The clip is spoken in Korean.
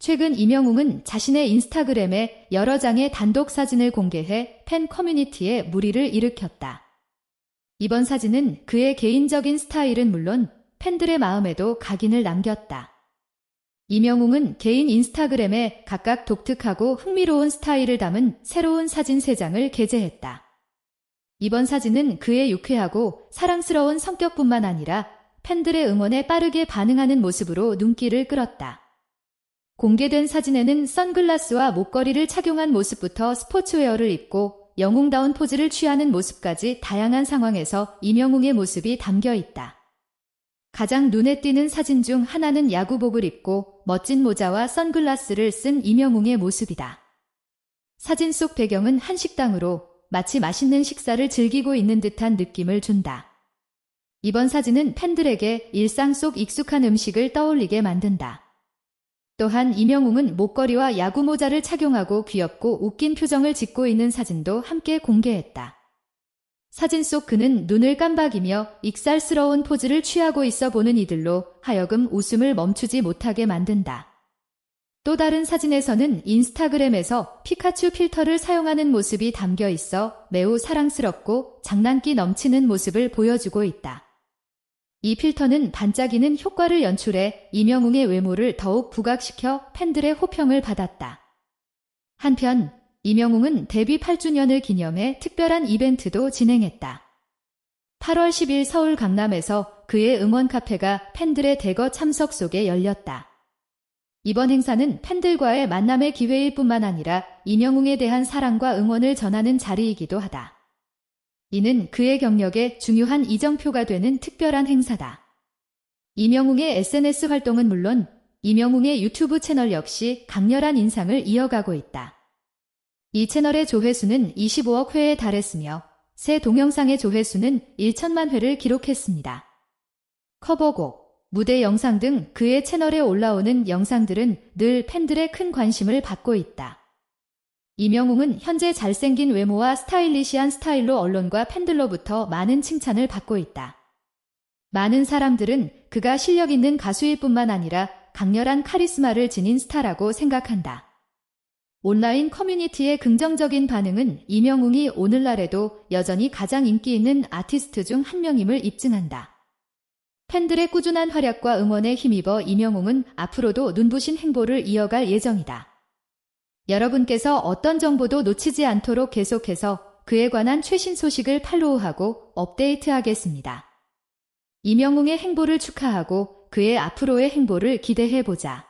최근 이명웅은 자신의 인스타그램에 여러 장의 단독 사진을 공개해 팬 커뮤니티에 무리를 일으켰다. 이번 사진은 그의 개인적인 스타일은 물론 팬들의 마음에도 각인을 남겼다. 이명웅은 개인 인스타그램에 각각 독특하고 흥미로운 스타일을 담은 새로운 사진 3장을 게재했다. 이번 사진은 그의 유쾌하고 사랑스러운 성격뿐만 아니라 팬들의 응원에 빠르게 반응하는 모습으로 눈길을 끌었다. 공개된 사진에는 선글라스와 목걸이를 착용한 모습부터 스포츠웨어를 입고 영웅다운 포즈를 취하는 모습까지 다양한 상황에서 이명웅의 모습이 담겨 있다. 가장 눈에 띄는 사진 중 하나는 야구복을 입고 멋진 모자와 선글라스를 쓴 이명웅의 모습이다. 사진 속 배경은 한 식당으로 마치 맛있는 식사를 즐기고 있는 듯한 느낌을 준다. 이번 사진은 팬들에게 일상 속 익숙한 음식을 떠올리게 만든다. 또한 이명웅은 목걸이와 야구 모자를 착용하고 귀엽고 웃긴 표정을 짓고 있는 사진도 함께 공개했다. 사진 속 그는 눈을 깜박이며 익살스러운 포즈를 취하고 있어 보는 이들로 하여금 웃음을 멈추지 못하게 만든다. 또 다른 사진에서는 인스타그램에서 피카츄 필터를 사용하는 모습이 담겨 있어 매우 사랑스럽고 장난기 넘치는 모습을 보여주고 있다. 이 필터는 반짝이는 효과를 연출해 이명웅의 외모를 더욱 부각시켜 팬들의 호평을 받았다. 한편 이명웅은 데뷔 8주년을 기념해 특별한 이벤트도 진행했다. 8월 10일 서울 강남에서 그의 응원 카페가 팬들의 대거 참석 속에 열렸다. 이번 행사는 팬들과의 만남의 기회일 뿐만 아니라 이명웅에 대한 사랑과 응원을 전하는 자리이기도 하다. 이는 그의 경력에 중요한 이정표가 되는 특별한 행사다. 이명웅의 SNS 활동은 물론 이명웅의 유튜브 채널 역시 강렬한 인상을 이어가고 있다. 이 채널의 조회수는 25억 회에 달했으며 새 동영상의 조회수는 1천만 회를 기록했습니다. 커버곡, 무대 영상 등 그의 채널에 올라오는 영상들은 늘 팬들의 큰 관심을 받고 있다. 이명웅은 현재 잘생긴 외모와 스타일리시한 스타일로 언론과 팬들로부터 많은 칭찬을 받고 있다. 많은 사람들은 그가 실력 있는 가수일 뿐만 아니라 강렬한 카리스마를 지닌 스타라고 생각한다. 온라인 커뮤니티의 긍정적인 반응은 이명웅이 오늘날에도 여전히 가장 인기 있는 아티스트 중 한 명임을 입증한다. 팬들의 꾸준한 활약과 응원에 힘입어 이명웅은 앞으로도 눈부신 행보를 이어갈 예정이다. 여러분께서 어떤 정보도 놓치지 않도록 계속해서 그에 관한 최신 소식을 팔로우하고 업데이트하겠습니다. 이명웅의 행보를 축하하고 그의 앞으로의 행보를 기대해보자.